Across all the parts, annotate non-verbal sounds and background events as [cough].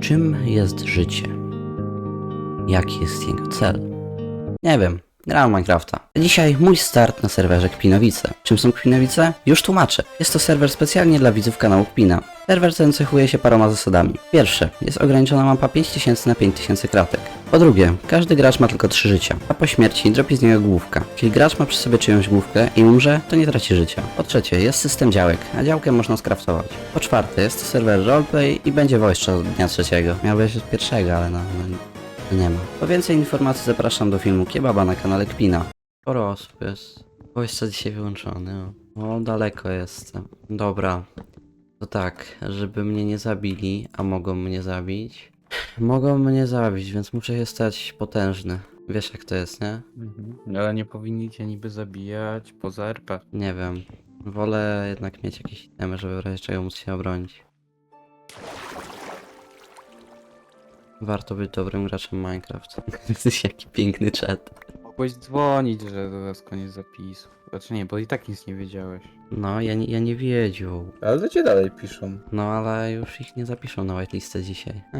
Czym jest życie? Jaki jest jego cel? Nie wiem. Grałem Minecrafta. Dzisiaj mój start na serwerze Kpinowice. Czym są Kpinowice? Już tłumaczę. Jest to serwer specjalnie dla widzów kanału Kpina. Serwer ten cechuje się paroma zasadami. Pierwsze, jest ograniczona mapa 5000 na 5000 kratek. Po drugie, każdy gracz ma tylko 3 życia, a po śmierci dropi z niego główka. Jeśli gracz ma przy sobie czyjąś główkę i umrze, to nie traci życia. Po trzecie, jest system działek, a działkę można skraftować. Po czwarte, jest to serwer roleplay i będzie voice od dnia trzeciego. Miał być od pierwszego, ale no, no nie ma. Po więcej informacji zapraszam do filmu Kiebaba na kanale Kpina. Sporo osób jest. Voice chat dzisiaj wyłączony. O, o daleko jestem. Dobra. To tak, żeby mnie nie zabili, a mogą mnie zabić. Mogą mnie zabić, więc muszę się stać potężny. Wiesz jak to jest, nie? Mhm. Ale nie powinni cię niby zabijać poza RP. Nie wiem. Wolę jednak mieć jakieś itemy, żeby w razie czego móc się obronić. Warto być dobrym graczem Minecraft. [laughs] Jesteś jaki piękny czat. Mogłeś dzwonić, że zaraz koniec zapisu. Znaczy nie, bo i tak nic nie wiedziałeś. No, ja nie, ja nie wiedział. Ale to cię dalej piszą. No, ale już ich nie zapiszą na whitelistę dzisiaj. A.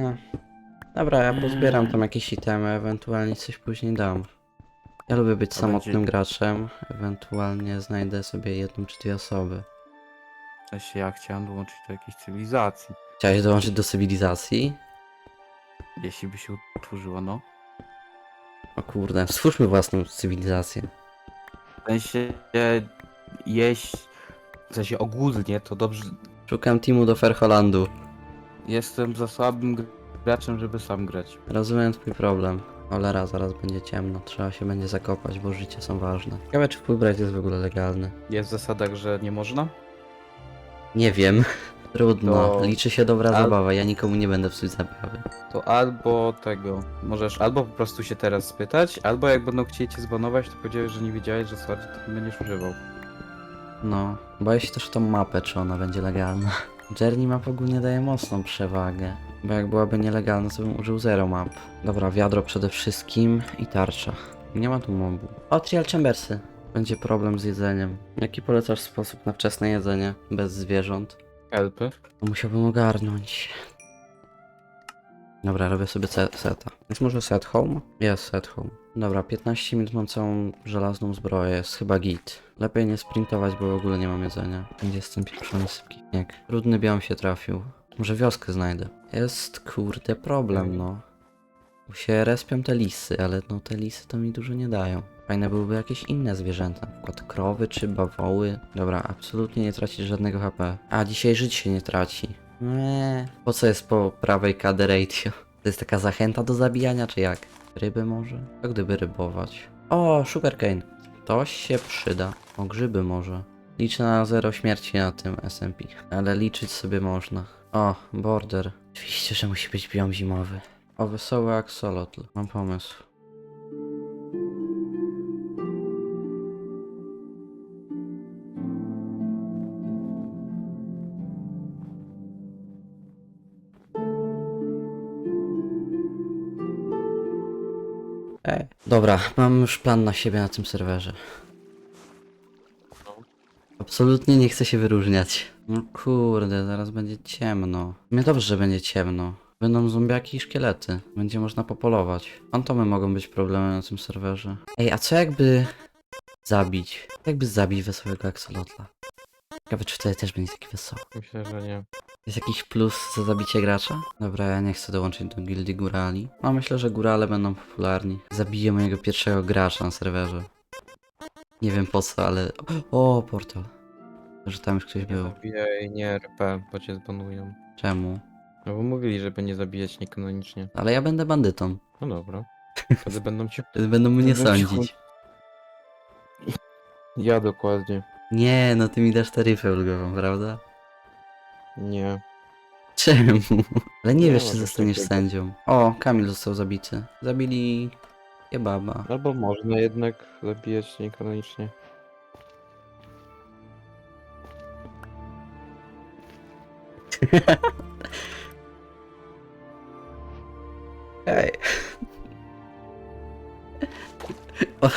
Dobra, ja pozbieram tam jakieś itemy, ewentualnie coś później dam. Ja lubię być To samotnym będzie- graczem, ewentualnie znajdę sobie jedną czy dwie osoby. W sensie ja chciałem dołączyć do jakiejś cywilizacji. Chciałeś dołączyć do cywilizacji? Jeśli by się utworzyło, no. O kurde, stwórzmy własną cywilizację. W sensie jeść, w sensie ogólnie to dobrze. Szukam teamu do Ferholandu. Jestem za słabym gr- graczem, żeby sam grać. Rozumiem twój problem. Cholera, zaraz będzie ciemno. Trzeba się będzie zakopać, bo życie są ważne. Ciekawe, czy Fulbright jest w ogóle legalny. Jest w zasadach, że nie można? Nie wiem. Trudno. To- Liczy się dobra Al- zabawa. Ja nikomu nie będę psuć zabawy. To albo tego. Możesz albo po prostu się teraz spytać, albo jak będą chcieli cię zbanować, to powiedziałeś, że nie wiedziałeś, że sorry, to nie będziesz używał. No, boję się też o tą mapę, czy ona będzie legalna. [laughs] Journey map ogólnie daje mocną przewagę. Bo jak byłaby nielegalna, to bym użył zero map. Dobra, wiadro przede wszystkim i tarcza. Nie ma tu mobu. O, trial chambersy. Będzie problem z jedzeniem. Jaki polecasz sposób na wczesne jedzenie? Bez zwierząt? Helpy? To musiałbym ogarnąć. Dobra, robię sobie se- seta. Jest może set home? Jest set home. Dobra, 15 minut mam całą żelazną zbroję, jest chyba git. Lepiej nie sprintować, bo w ogóle nie mam jedzenia. Gdzie jest ten pieprzony sypki śnieg? Się trafił. Może wioskę znajdę. Jest kurde problem, no. Bo się respią te lisy, ale no te lisy to mi dużo nie dają. Fajne byłyby jakieś inne zwierzęta, na przykład krowy czy bawoły. Dobra, absolutnie nie tracić żadnego HP. A, dzisiaj żyć się nie traci. Nie. Po co jest po prawej KD ratio? To jest taka zachęta do zabijania, czy jak? Ryby może? A gdyby rybować? O, sugarcane. To się przyda. O, grzyby może. Liczę na zero śmierci na tym SMP. Ale liczyć sobie można. O, border. Oczywiście, że musi być biom zimowy. O, wesoły axolotl. Mam pomysł. Dobra, mam już plan na siebie na tym serwerze. Absolutnie nie chcę się wyróżniać. No kurde, zaraz będzie ciemno. Mnie dobrze, że będzie ciemno. Będą zombiaki i szkielety. Będzie można popolować. Fantomy mogą być problemem na tym serwerze. Ej, a co jakby zabić? Jakby zabić wesołego axolotla? Ciekawe, czy wtedy też będzie taki wesoły. Myślę, że nie. Jest jakiś plus za zabicie gracza? Dobra, ja nie chcę dołączyć do gildii górali. No myślę, że górale będą popularni. Zabiję mojego pierwszego gracza na serwerze. Nie wiem po co, ale... O, portal. Że tam już ktoś był. Zabijaj nie RP, bo cię zbanują. Czemu? No bo mówili, żeby nie zabijać niekanonicznie. Ale ja będę bandytą. No dobra. [laughs] Wtedy będą cię... Wtedy Będą mnie Będą sądzić. Ja dokładnie. Nie, no ty mi dasz taryfę ulgową, prawda? Nie. Czemu? Ale nie Nie wiesz, ma czy czegoś zostaniesz takiego. sędzią. O, Kamil został zabity. Zabili... Kebaba. Albo można jednak zabijać niekanonicznie. [laughs] Ej. [laughs] O.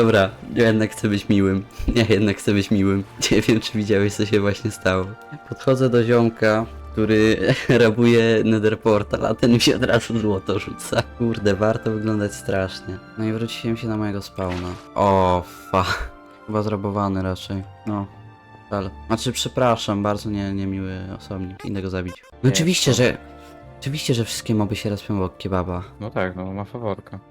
Dobra, ja jednak chcę być miłym. [laughs] Ja jednak chcę być miłym. [laughs] Nie wiem, czy widziałeś, co się właśnie stało. Podchodzę do ziomka który [laughs] rabuje Nether Portal, a ten mi się od razu złoto rzuca. Kurde, warto wyglądać strasznie. No i wróciłem się na mojego spawna. O, fa. Chyba zrabowany raczej. No. Ale. Znaczy, przepraszam, bardzo nie, niemiły osobnik. Idę go zabić. No oczywiście, że... Oczywiście, że wszystkie moby się respią obok kebaba. No tak, no ma faworka.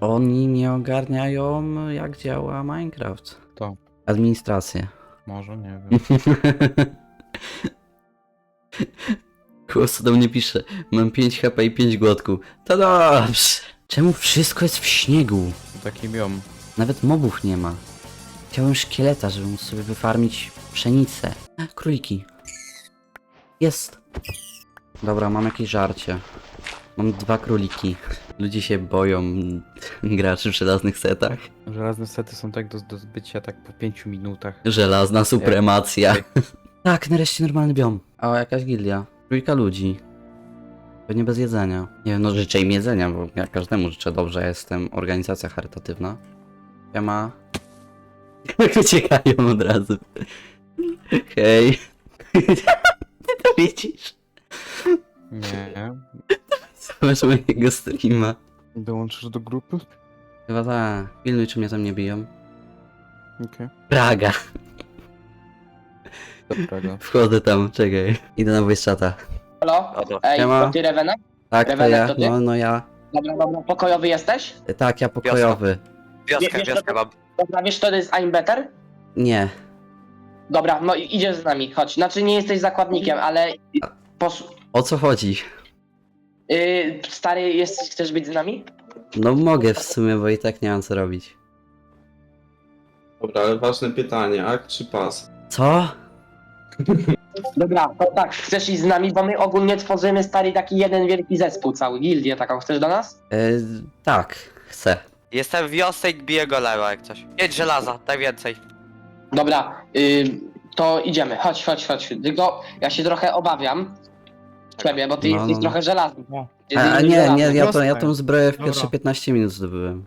Oni nie ogarniają, jak działa Minecraft. To. Administrację. Może, nie wiem. [laughs] Głos do mnie pisze, mam 5 HP i 5 głodku. To dobrze. Czemu wszystko jest w śniegu? Taki biom. Nawet mobów nie ma. Chciałem szkieleta, żeby móc sobie wyfarmić pszenicę. A, Króliki. Jest. Dobra, mam jakieś żarcie. Mam dwa króliki. Ludzie się boją [laughs] graczy w żelaznych setach. Żelazne sety są tak do, do zbycia tak po 5 minutach. Żelazna supremacja. [laughs] tak, nareszcie normalny biom. O, jakaś gildia. Trójka ludzi. Pewnie bez jedzenia. Nie wiem, no życzę im jedzenia, bo ja każdemu życzę dobrze. Jestem organizacja charytatywna. Ja ma... [laughs] Uciekają od razu. Hej. Ty to widzisz? Nie. Zobacz mojego streama. Dołączysz do grupy? Chyba tak. Pilnuj, czy mnie tam nie biją. Okej. Praga. Dobra, Wchodzę tam, czekaj. Idę na voice chata. Halo? Ej, Siema. to ty Revenek? Tak, to ja. to ty? No, no ja. Dobra, dobra, pokojowy jesteś? Tak, ja pokojowy. Wioskę, wiesz, wioskę to- mam. Dobra, wiesz to jest I'm better? Nie. Dobra, no i idziesz z nami, chodź. Znaczy nie jesteś zakładnikiem, ale... Pos... O co chodzi? Yy, stary, jesteś, chcesz być z nami? No mogę w sumie, bo i tak nie mam co robić. Dobra, ale ważne pytanie, ak czy pas? Co? [laughs] Dobra, to tak, chcesz iść z nami, bo my ogólnie tworzymy stary taki jeden wielki zespół cały, gildię taką, chcesz do nas? E, tak, chcę. Jestem w wiosce i biję golema jak coś. Pięć żelaza, tak więcej. Dobra, yy, to idziemy, chodź, chodź, chodź. Tylko ja się trochę obawiam ciebie, bo ty No, jesteś no. trochę żelazny. Ty A, a nie, żelazny. nie, ja, to, ja tą zbroję w Dobra. pierwsze 15 minut zdobyłem.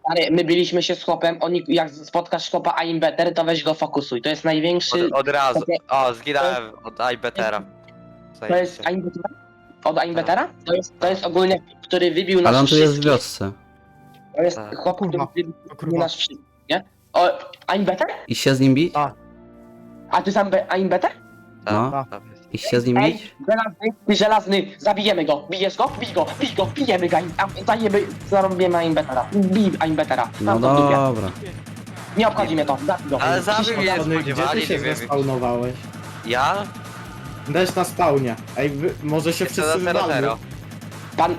Stary, my byliśmy się z chłopem, oni, jak spotkasz chłopa I'm better, to weź go fokusuj. To jest największy. Od, od razu. O, zginąłem od iBetera. To jest I'm bettera? Od I'm bettera? To jest, to jest ogólnie, który wybił nas Ale on tu jest w wszystkich. wiosce. To jest Tak. chłop, który Kurwa. wybił nas wszystkich, nie? O, I'm better? I się z nim bić? A. A ty sam be- I'm better? No. Tak, I się z nim Ej, bić? żelazny, żelazny, zabijemy go, bijesz go, bij go, bij go, bijemy go, a- zajemy, zarobimy I'm bettera, bij I'm bettera. No Mam to w dupie. dobra. Nie obchodzi mnie to, zabij go. Ale zabił mnie. Tony, gdzie ty się wiem. zespawnowałeś? Ja? Dać na spawnie. Ej, wy, może się wszyscy na 0 wywalmy. 0 Pan,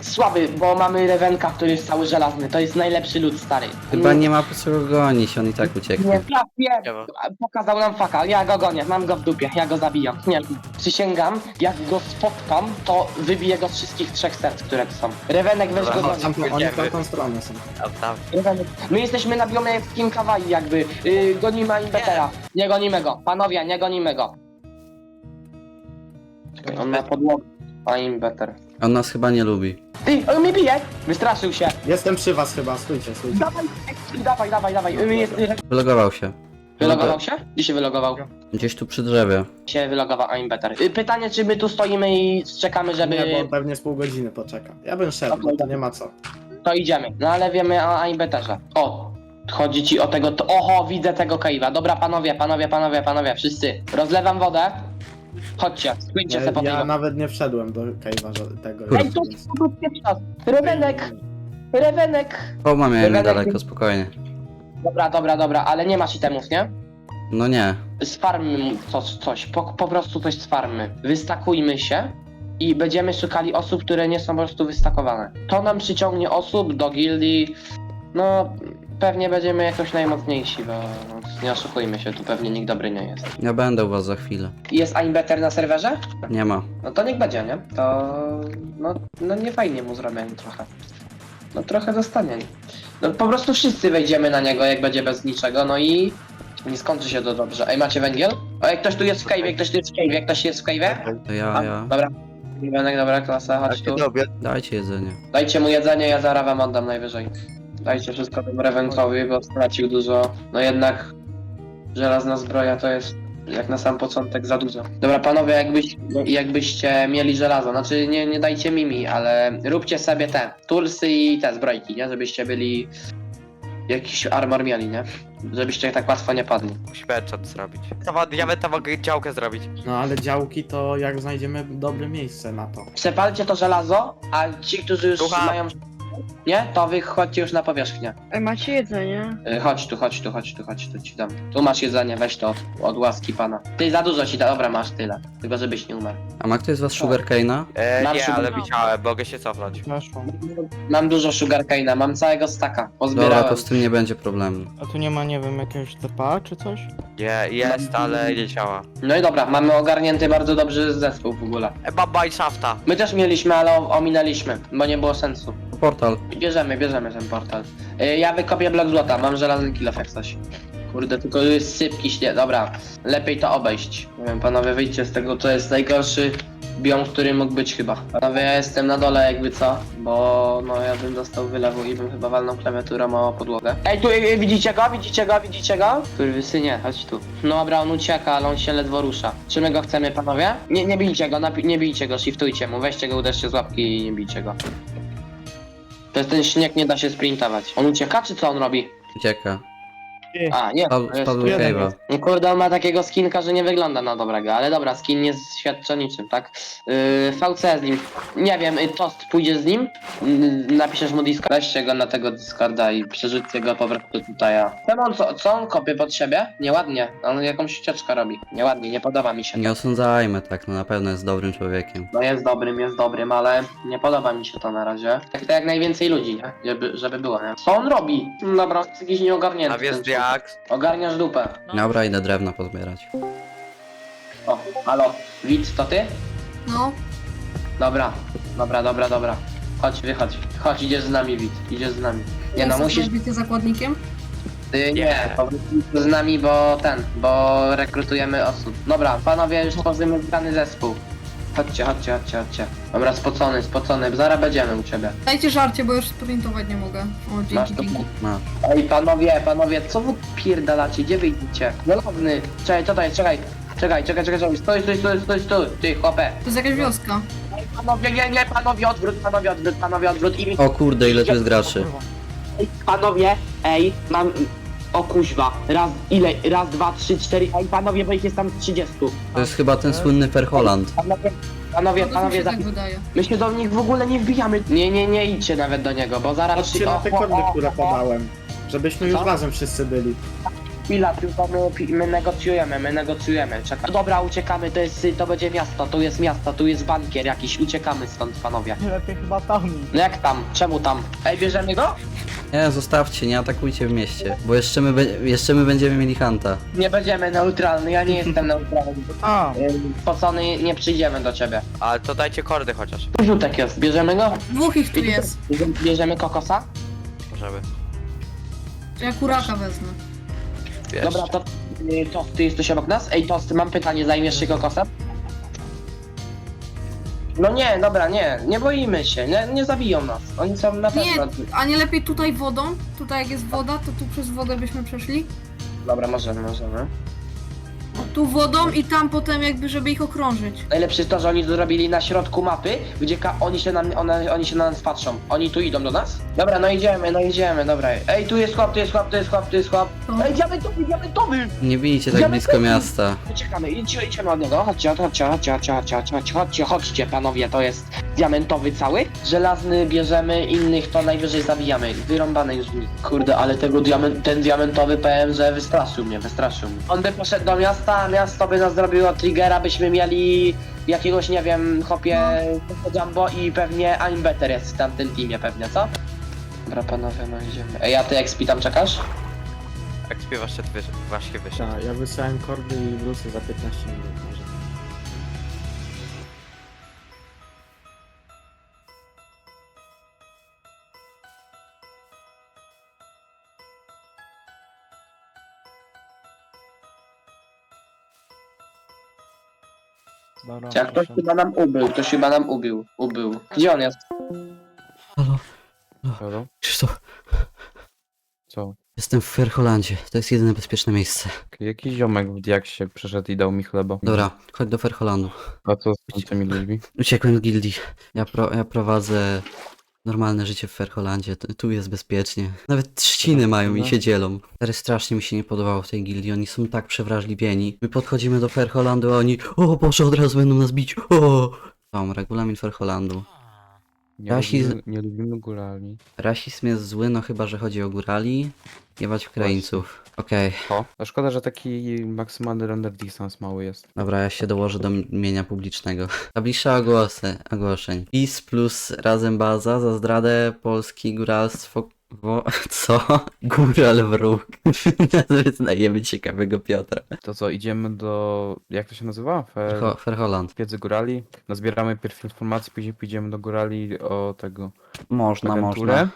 y, słaby, bo mamy Rewenka, który jest cały żelazny, to jest najlepszy lud, stary. Chyba nie ma po co go gonić, on i tak Nie, ucieknie. ja wiem, Nie ma. pokazał nam faka, ja go gonię, mam go w dupie, ja go zabijam. Nie, przysięgam, jak go spotkam, to wybiję go z wszystkich trzech serc, które tu są. Rewenek weź go Dobra, gonię. Tam, oni w tamtą stronę są. Tam, tam. Rewenek. My jesteśmy na biomie w Kim Kawaii jakby, yy, gonimy Imbetera. Nie gonimy go, panowie, nie gonimy go. Czekaj, on ma podłogę. A Imbeter. On nas chyba nie lubi. Ty, on mnie bije! Wystraszył się. Jestem przy was chyba, stójcie, stójcie. Dawaj, dawaj, dawaj, dawaj. My jest, Wylogował się. wylogował się? Gdzie się wylogował? Gdzieś tu przy drzewie. Się wylogował I'm better. Y, Pytanie, czy my tu stoimy i czekamy, żeby... Nie, bo pewnie z pół godziny poczeka. Ja bym szedł, bo to nie ma co. To idziemy. No ale wiemy o I'm betterze. O! Chodzi ci o tego... To... Oho, widzę tego cave'a. Dobra, panowie, panowie, panowie, panowie, wszyscy. Rozlewam wodę. Chodźcie, spójrzcie se po Ja, ja nawet nie wszedłem do cave'a tego. Ej, tu pierwszy raz. Rewenek! Rewenek! O, mam ja niedaleko, spokojnie. Dobra, dobra, dobra, ale nie masz itemów, nie? No nie. z farmy mu coś, coś po, po prostu coś z farmy. Wystakujmy się i będziemy szukali osób, które nie są po prostu wystakowane. To nam przyciągnie osób do gildii. No, pewnie będziemy jakoś najmocniejsi, bo nie oszukujmy się, tu pewnie nikt dobry nie jest. Ja będę u was za chwilę. Jest I'm better na serwerze? Nie ma. No to niech będzie, nie? To no, no nie fajnie mu zrobię trochę. No trochę dostanie. No po prostu wszyscy wejdziemy na niego, jak będzie bez niczego, no i nie skończy się to dobrze. Ej, macie węgiel? O, jak ktoś tu jest w cave'ie, ktoś tu jest w cave'ie, ktoś jest w cave'ie? To ja, A, ja. Dobra. Wenek, dobra, klasa, chodź tu. Dajcie jedzenie. Dajcie mu jedzenie, ja zaraz wam oddam najwyżej. Dajcie wszystko temu Rewenkowi, bo stracił dużo. No jednak żelazna zbroja to jest Jak na sam początek za dużo. Dobra, panowie, jakbyś, jakbyście mieli żelazo, znaczy nie, nie dajcie mimi, ale róbcie sobie te tulsy i te zbrojki, nie? Żebyście byli jakiś armor mieli, nie? Żebyście tak łatwo nie padli. Musimy enchant zrobić. To diamenta mogę działkę zrobić. No ale działki to jak znajdziemy dobre miejsce na to. Przepalcie to żelazo, a ci, którzy już Słucham. mają... Nie? To wy chodźcie już na powierzchnię. Ej, macie jedzenie? Y, Chodź tu, chodź tu, chodź tu, chodź tu, ci dam. Tu masz jedzenie, weź to od, od łaski pana. Ty za dużo ci da, dobra, masz tyle. Tylko żebyś nie umarł. A ma ktoś z was sugarcane'a? E, nie, ale widziałem, mogę się cofnąć. Mam dużo sugarcane'a, mam całego staka. Dobra, Pozbierałem. to z tym nie będzie problemu. A tu nie ma, nie wiem, jakiegoś TPA czy coś? Nie, jest, ale nie działa. No i dobra, mamy ogarnięty bardzo dobrze zespół w ogóle. E, mam Mineshafta. My też mieliśmy, ale o- ominęliśmy, bo nie było sensu. Portal. Bierzemy, bierzemy ten portal. Y, Ja wykopię blok złota, mam żelazny kilof jak coś. Kurde, tylko jest sypki śnie. Dobra, lepiej to obejść. Nie panowie, wyjdźcie z tego, to jest najgorszy biom, który mógł być chyba. Panowie, ja jestem na dole jakby co, bo no ja bym dostał wylewu i bym chyba walnął klawiaturą o podłogę. Ej, tu y, widzicie go, widzicie go, widzicie go? Który synie, chodź tu. No dobra, on ucieka, ale on się ledwo rusza. Czy my go chcemy, panowie? Nie, nie bijcie go, nie bijcie go, shiftujcie mu, weźcie go, uderzcie z łapki i nie bijcie go. Przez ten śnieg nie da się sprintować. On ucieka, czy co on robi? Ucieka. A, nie. Spadł, to jest- jest. No Kurde, on ma takiego skinka, że nie wygląda na dobrego, ale dobra, skin nie świadczy o niczym, tak? Yy, VC z nim. Nie wiem, y, Toast pójdzie z nim, yy, napiszesz mu Discord, weźcie go na tego Discorda i przerzućcie go po prostu tutaj, a... On co, co on kopie pod siebie? Nieładnie, on jakąś ścieczkę robi. Nieładnie, nie podoba mi się. Nie osądzajmy tak, no na pewno jest dobrym człowiekiem. No jest dobrym, jest dobrym, ale nie podoba mi się to na razie. Tak to jak najwięcej ludzi, nie? Żeby, żeby było, nie? Co on robi? Dobra, jest jakiś nieogarnięty. A wiesz ten człowiek. Jak? Ogarniasz dupę. Dobra, idę drewno pozbierać. O, halo, widz, to ty? No. Dobra, dobra, dobra, dobra. Chodź, wychodź. Chodź, idziesz z nami, widz, idziesz z nami. Nie no, musisz... być zakładnikiem? Ty, nie, Nie. po prostu z nami, bo ten, bo rekrutujemy osób. Dobra, panowie, już tworzymy zgrany zespół. Chodźcie, chodźcie, chodźcie, chodźcie. Dobra, spocony, spocony, zaraz będziemy u ciebie. Dajcie żarcie, bo już sprintować nie mogę. O, Masz dzięki, to? dzięki. Ej, panowie, panowie, co wy pierdalacie? Gdzie wyjdziecie? Żelazny! Czekaj, jest? Czekaj, czekaj, czekaj, czekaj, czekaj, stój, stój, stój, stój, stój, ty, chłopie. To jest jakaś wioska. Ej, panowie, nie, nie, panowie, odwrót, panowie, odwrót, panowie, odwrót i... O kurde, ile tu jest graczy. Ej, panowie, ej, mam... O kuźwa, raz, ile? Raz, dwa, trzy, cztery, ej, panowie, bo ich jest tam 30. To jest chyba ten słynny Perholand. Panowie, panowie, No to mi panowie, się tak wydaje. my się do nich w ogóle nie wbijamy. Nie, nie, nie idźcie nawet do niego, bo zaraz... Patrzcie na te o, kordy, o, które o, podałem. Żebyśmy już Co? razem wszyscy byli. Chwila, tylko my, my negocjujemy, my negocjujemy, czekaj. Dobra, uciekamy, to jest, to będzie miasto, tu jest miasto, tu jest bankier jakiś, uciekamy stąd, panowie. Lepiej chyba tam. No jak tam? Czemu tam? Ej, bierzemy go? Nie, zostawcie, nie atakujcie w mieście. Bo jeszcze my, be- jeszcze my będziemy mieli Hanta. Nie będziemy neutralny, ja nie jestem neutralny. A, Ym, Pocony, nie przyjdziemy do ciebie. Ale to dajcie kordy chociaż. Rzutek jest, bierzemy go? Dwóch ich tu jest. Bierzemy- kokosa? Możemy. To ja kuraka wezmę. Wiesz. Dobra, to, y, to ty jesteś obok nas? Ej, Tost, mam pytanie, zajmiesz się kokosem? No nie, dobra, nie, nie boimy się, nie, nie zabiją nas. Oni są na Nie, pewno... a nie lepiej tutaj wodą? Tutaj jak jest woda, to tu przez wodę byśmy przeszli? Dobra, możemy, możemy tu wodą i tam potem jakby, żeby ich okrążyć. Najlepsze jest to, że oni to zrobili na środku mapy, gdzie oni, się na, one, oni się na nas patrzą. Oni tu idą do nas? Dobra, no idziemy, no idziemy, dobra. Ej, tu jest chłop, tu jest chłop, tu jest chłop, tu jest chłop. No. Ej, diamentowy, diamentowy! Nie bijcie tak blisko miasta. Uciekamy, idzie, idziemy od niego. Chodźcie, chodźcie, chodźcie, chodźcie, chodźcie, chodźcie, chodźcie, panowie, to jest diamentowy cały. Żelazny bierzemy, innych to najwyżej zabijamy. Wyrąbane już w nich. Kurde, ale tego diament, ten diamentowy PM, że wystraszył mnie, wystraszył mnie. On by poszedł do miasta, a miasto by nas zrobiło triggera, byśmy mieli jakiegoś, nie wiem, hopie Jumbo i pewnie I'm better jest w tamtym teamie pewnie, co? Dobra, panowie, no idziemy. Ej, a ty XP tam czekasz? Jak śpiewasz, się właśnie wyszedł. Tak, ja wysłałem kordy i wrócę za 15 minut dobra. Jak ktoś proszę. chyba nam ubył, ktoś chyba nam ubił, ubył. Gdzie on jest? Halo? Krzysztof, Co? Jestem w Ferholandzie. To jest jedyne bezpieczne miejsce. Jakiś ziomek w Diaksie przeszedł i dał mi chleba. Dobra, chodź do Ferholandu. A co z tymi ludźmi? Uciekłem z gildii. Ja, pro, ja prowadzę normalne życie w Ferholandzie. Tu- Tu jest bezpiecznie. Nawet trzciny mają i się dzielą. Stary, strasznie mi się nie podobało w tej gildii. Oni są tak przewrażliwieni. My podchodzimy do Ferholandu, a oni o Boże, od razu będą nas bić. O! Tom, regulamin Ferholandu. Nie, Rasizm- lubimy, nie lubimy górali. Rasizm jest zły, no chyba, że chodzi o górali. Jebać Ukraińców. Okej, O, a szkoda, że taki maksymalny render distance mały jest. dobra, ja się dołożę do mienia publicznego. [laughs] Tablica ogłosy, ogłoszeń. PiS plus razem baza za zdradę Polski góralstwo... Wo... [laughs] Co? Góral wróg. [laughs] Wyznajemy ciekawego Piotra. To co, idziemy do... jak to się nazywa? Fer... Ferho- Ferholand. Wiedzy górali. Nazbieramy pierw informacji, później pójdziemy do górali o tego Można, agenturę. można.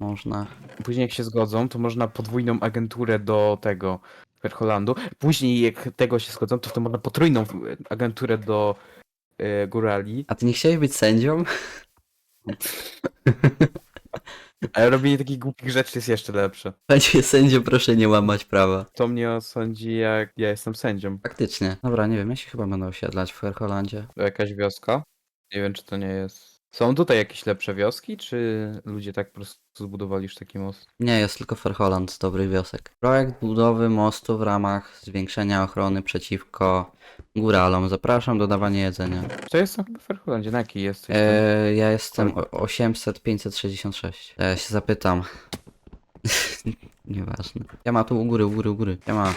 Można. Później jak się zgodzą, to można podwójną agenturę do tego Ferholandu. Później jak tego się zgodzą, to, to można potrójną agenturę do e, górali. A ty nie chciałeś być sędzią? [laughs] Ale robienie takich głupich rzeczy jest jeszcze lepsze. Panie sędzio, proszę nie łamać prawa. To mnie osądzi jak ja jestem sędzią. Faktycznie. Dobra, nie wiem, ja się chyba będę osiedlać w Ferholandzie. To jakaś wioska? Nie wiem, czy to nie jest. Są tutaj jakieś lepsze wioski, czy ludzie tak po prostu zbudowali już taki most? Nie, jest tylko Ferholand z dobrych wiosek. Projekt budowy mostu w ramach zwiększenia ochrony przeciwko góralom. Zapraszam do dawania jedzenia. To jest chyba w Ferholandzie, na jakiej jesteś? Eee, ja jestem o- 800 566. Ja się zapytam. [laughs] Nieważne. Ja ma tu u góry, u góry, u góry. Ja ma.